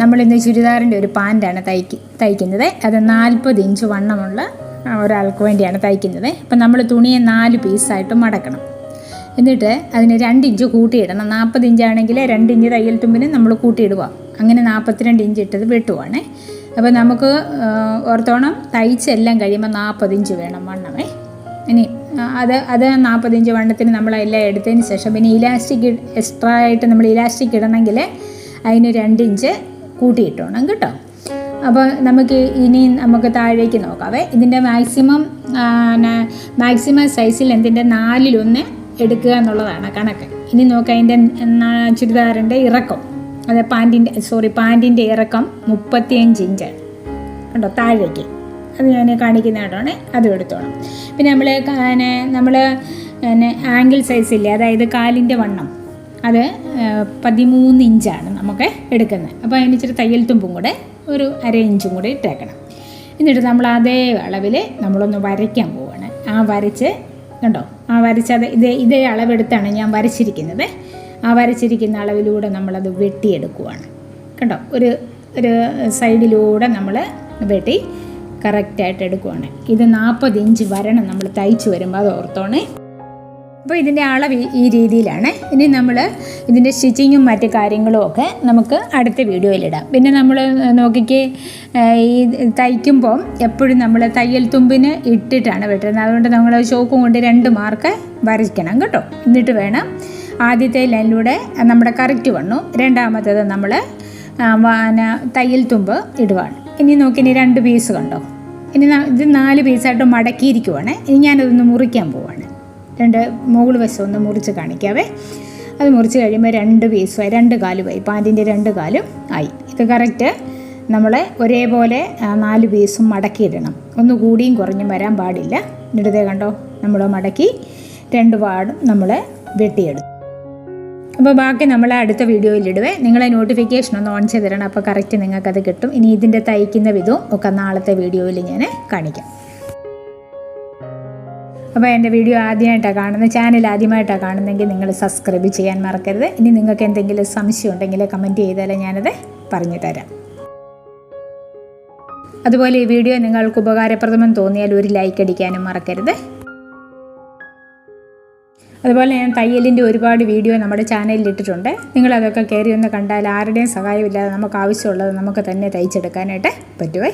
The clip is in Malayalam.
നമ്മളിന്ന് ചുരിദാറിന്റെ ഒരു പാന്റാണ് തയ്ക്ക് തയ്ക്കുന്നത്. അത് നാൽപ്പത് ഇഞ്ച് വണ്ണമുള്ള ഒരാൾക്ക് വേണ്ടിയാണ് തയ്ക്കുന്നത്. അപ്പം നമ്മൾ തുണിയെ നാല് പീസായിട്ട് മടക്കണം. എന്നിട്ട് അതിന് രണ്ട് ഇഞ്ച് കൂട്ടിയിടണം. നാൽപ്പത് ഇഞ്ചാണെങ്കിൽ രണ്ട് ഇഞ്ച് തയ്യൽ തുമ്പിന് നമ്മൾ കൂട്ടിയിടുക. അങ്ങനെ നാൽപ്പത്തിരണ്ട് ഇഞ്ച് ഇട്ടത് വെട്ടുവാണേ. അപ്പോൾ നമുക്ക് ഓർത്തോണം തയ്ച്ചെല്ലാം കഴിയുമ്പോൾ നാൽപ്പത് ഇഞ്ച് വേണം വണ്ണമേ. ഇനി അത് അത് നാൽപ്പത് ഇഞ്ച് വണ്ണത്തിന് നമ്മളെല്ലാം എടുത്തതിന് ശേഷം പിന്നെ ഇലാസ്റ്റിക് എക്സ്ട്രാ ആയിട്ട് നമ്മൾ ഇലാസ്റ്റിക് ഇടണമെങ്കിൽ അതിന് രണ്ട് ഇഞ്ച് കൂട്ടിയിട്ടോണം കേട്ടോ. അപ്പോൾ നമുക്ക് ഇനി നമുക്ക് താഴേക്ക് നോക്കാവേ. ഇതിന്റെ മാക്സിമം മാക്സിമം സൈസിൽ എന്തിന്റെ നാലിലൊന്ന് എടുക്കുക എന്നുള്ളതാണ് കണക്ക്. ഇനി നോക്കാം അതിന്റെ ചുരിദാറിന്റെ ഇറക്കം. അതെ പാന്റിന്റെ സോറി പാന്റിന്റെ ഇറക്കം മുപ്പത്തിയഞ്ച് ഇഞ്ച് കണ്ടോ താഴേക്ക്. അത് ഞാൻ കാണിക്കുന്ന കേട്ടോ അതും എടുത്തോണം. പിന്നെ നമ്മൾ നമ്മൾ ആംഗിൾ സൈസില്ലേ അതായത് കാലിന്റെ വണ്ണം. അത് പതിമൂന്ന് ഇഞ്ചാണ് നമുക്ക് എടുക്കുന്നത്. അപ്പോൾ അതിന് ഇച്ചിരി തയ്യൽ തുമ്പും കൂടെ ഒരു അര ഇഞ്ചും കൂടെ ഇട്ടേക്കണം. എന്നിട്ട് നമ്മൾ അതേ അളവിൽ നമ്മളൊന്ന് വരയ്ക്കാൻ പോവാണ്. ആ വരച്ച് കണ്ടോ? ആ വരച്ചത് ഇതേ ഇതേ അളവെടുത്താണ് ഞാൻ വരച്ചിരിക്കുന്നത്. ആ വരച്ചിരിക്കുന്ന അളവിലൂടെ നമ്മളത് വെട്ടിയെടുക്കുവാണ്. കണ്ടോ? ഒരു ഒരു സൈഡിലൂടെ നമ്മൾ വെട്ടി കറക്റ്റായിട്ട് എടുക്കുവാണ്. ഇത് നാൽപ്പത് ഇഞ്ച് വരണം നമ്മൾ തയ്ച്ച് വരുമ്പോൾ അത് ഓർത്തോണേ. അപ്പോൾ ഇതിന്റെ അളവ് ഈ- രീതിയിലാണ്. ഇനി നമ്മൾ ഇതിന്റെ സ്റ്റിച്ചിങ്ങും മറ്റു കാര്യങ്ങളും ഒക്കെ നമുക്ക് അടുത്ത വീഡിയോയിലിടാം പിന്നെ നമ്മൾ നോക്കിക്ക് ഈ തയ്ക്കുമ്പോൾ എപ്പോഴും നമ്മൾ തയ്യൽ തുമ്പിന് ഇട്ടിട്ടാണ് വെട്ടുന്നത്. അതുകൊണ്ട് നമ്മൾ ചോക്കും കൊണ്ട് രണ്ട് മാർക്ക് വരയ്ക്കണം കേട്ടോ. എന്നിട്ട് വേണം ആദ്യത്തെ ലൈനിലൂടെ നമ്മുടെ കറക്റ്റ് വണ്ണു രണ്ടാമത്തേത് നമ്മൾ തയ്യൽ തുമ്പ് ഇടുവാണ്. ഇനി നോക്കി ഇനി രണ്ട് പീസ് കണ്ടോ? ഇനി ഇത് നാല് പീസായിട്ട് മടക്കിയിരിക്കുവാണ്. ഇനി ഞാനതൊന്ന് മുറിക്കാൻ പോവാണ്. രണ്ട് മുകൾ വശം ഒന്ന് മുറിച്ച് കാണിക്കാവേ. അത് മുറിച്ച് കഴിയുമ്പോൾ രണ്ട് പീസുമായി രണ്ട് കാലുമായി പാന്റിന്റെ രണ്ട് കാലും ആയി. ഇത് കറക്റ്റ് നമ്മൾ ഒരേപോലെ നാല് പീസും മടക്കിയിടണം. ഒന്ന് കൂടിയും കുറഞ്ഞും വരാൻ പാടില്ല. എന്നിട്ട് കണ്ടോ? നമ്മൾ മടക്കി രണ്ട് പാടും നമ്മൾ വെട്ടിയെടുത്തു. അപ്പോൾ ബാക്കി നമ്മൾ അടുത്ത വീഡിയോയിൽ ഇടുവേ. നിങ്ങളെ നോട്ടിഫിക്കേഷൻ ഒന്ന് ഓൺ ചെയ്ത് തരണം. അപ്പോൾ കറക്റ്റ് നിങ്ങൾക്കത് കിട്ടും. ഇനി ഇതിന്റെ തയ്ക്കുന്ന വിധവും ഒക്കെ നാളത്തെ വീഡിയോയിൽ ഞാൻ കാണിക്കാം. അപ്പോൾ എന്റെ വീഡിയോ ആദ്യമായിട്ടാണ് കാണുന്നത്. ചാനൽ ആദ്യമായിട്ടാണ് കാണുന്നതെങ്കിൽ നിങ്ങൾ സബ്സ്ക്രൈബ് ചെയ്യാൻ മറക്കരുത്. ഇനി നിങ്ങൾക്ക് എന്തെങ്കിലും സംശയം ഉണ്ടെങ്കിൽ കമന്റ് ചെയ്താലേ ഞാനത് പറഞ്ഞു തരാം. അതുപോലെ ഈ വീഡിയോ നിങ്ങൾക്ക് ഉപകാരപ്രദമെന്ന് തോന്നിയാൽ ഒരു ലൈക്ക് അടിക്കാനും മറക്കരുത്. അതുപോലെ ഞാൻ തയ്യലിന്റെ ഒരുപാട് വീഡിയോ നമ്മുടെ ചാനലിൽ ഇട്ടിട്ടുണ്ട്. നിങ്ങളതൊക്കെ കയറി ഒന്ന് കണ്ടാൽ ആരുടെയും സഹായമില്ലാതെ നമുക്ക് ആവശ്യമുള്ളത് നമുക്ക് തന്നെ തയ്ച്ചെടുക്കാനായിട്ട് പറ്റുമേ